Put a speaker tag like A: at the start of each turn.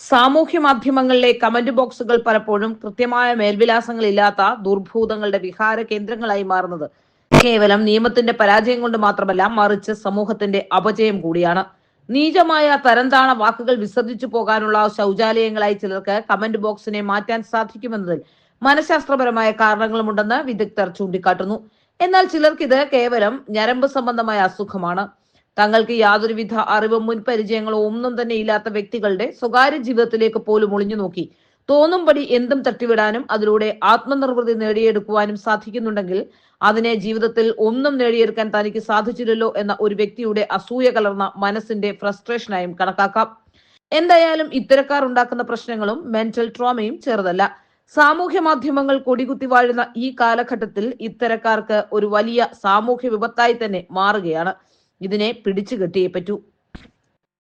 A: സാമൂഹ്യ മാധ്യമങ്ങളിലെ കമന്റ് ബോക്സുകൾ പലപ്പോഴും കൃത്യമായ മേൽവിലാസങ്ങളില്ലാത്ത ദുർഭൂതങ്ങളുടെ വിഹാര കേന്ദ്രങ്ങളായി മാറുന്നത്. കേവലം നിയമത്തിന്റെ പരാജയം കൊണ്ട് മാത്രമല്ല മറിച്ച് സമൂഹത്തിന്റെ അപജയം കൂടിയാണ്. നീചമായ തരംതാണ വാക്കുകൾ വിസർജിച്ചു പോകാനുള്ള ശൗചാലയങ്ങളായി ചിലർക്ക് കമന്റ് ബോക്സിനെ മാറ്റാൻ സാധിക്കുമെന്നതിൽ മനഃശാസ്ത്രപരമായ കാരണങ്ങളുമുണ്ടെന്ന് വിദഗ്ധർ ചൂണ്ടിക്കാട്ടുന്നു. എന്നാൽ ചിലർക്കിത് കേവലം ഞരമ്പ് സംബന്ധമായ അസുഖമാണ്. തങ്ങൾക്ക് യാതൊരുവിധ അറിവും മുൻപരിചയങ്ങളോ ഒന്നും തന്നെ ഇല്ലാത്ത വ്യക്തികളുടെ സ്വകാര്യ ജീവിതത്തിലേക്ക് പോലും ഒളിഞ്ഞു നോക്കി. തോന്നുംപടി എന്തും തട്ടിവിടാനും അതിലൂടെ ആത്മനിർവൃതി നേടിയെടുക്കുവാനും സാധിക്കുന്നുണ്ടെങ്കിൽ അതിനെ ജീവിതത്തിൽ ഒന്നും നേടിയെടുക്കാൻ തനിക്ക് സാധിച്ചില്ലല്ലോ എന്ന ഒരു വ്യക്തിയുടെ അസൂയ കലർന്ന മനസ്സിന്റെ ഫ്രസ്ട്രേഷനായും കണക്കാക്കാം. എന്തായാലും ഇത്തരക്കാർ ഉണ്ടാക്കുന്ന പ്രശ്നങ്ങളും മെന്റൽ ട്രോമയും ചെറുതല്ല. സാമൂഹ്യ മാധ്യമങ്ങൾ കൊടികുത്തി വാഴുന്ന ഈ കാലഘട്ടത്തിൽ ഇത്തരക്കാർക്ക് ഒരു വലിയ സാമൂഹ്യ വിപത്തായി തന്നെ മാറുകയാണ്. ഇതിനെ പിടിച്ചു കെട്ടിയേ പറ്റൂ.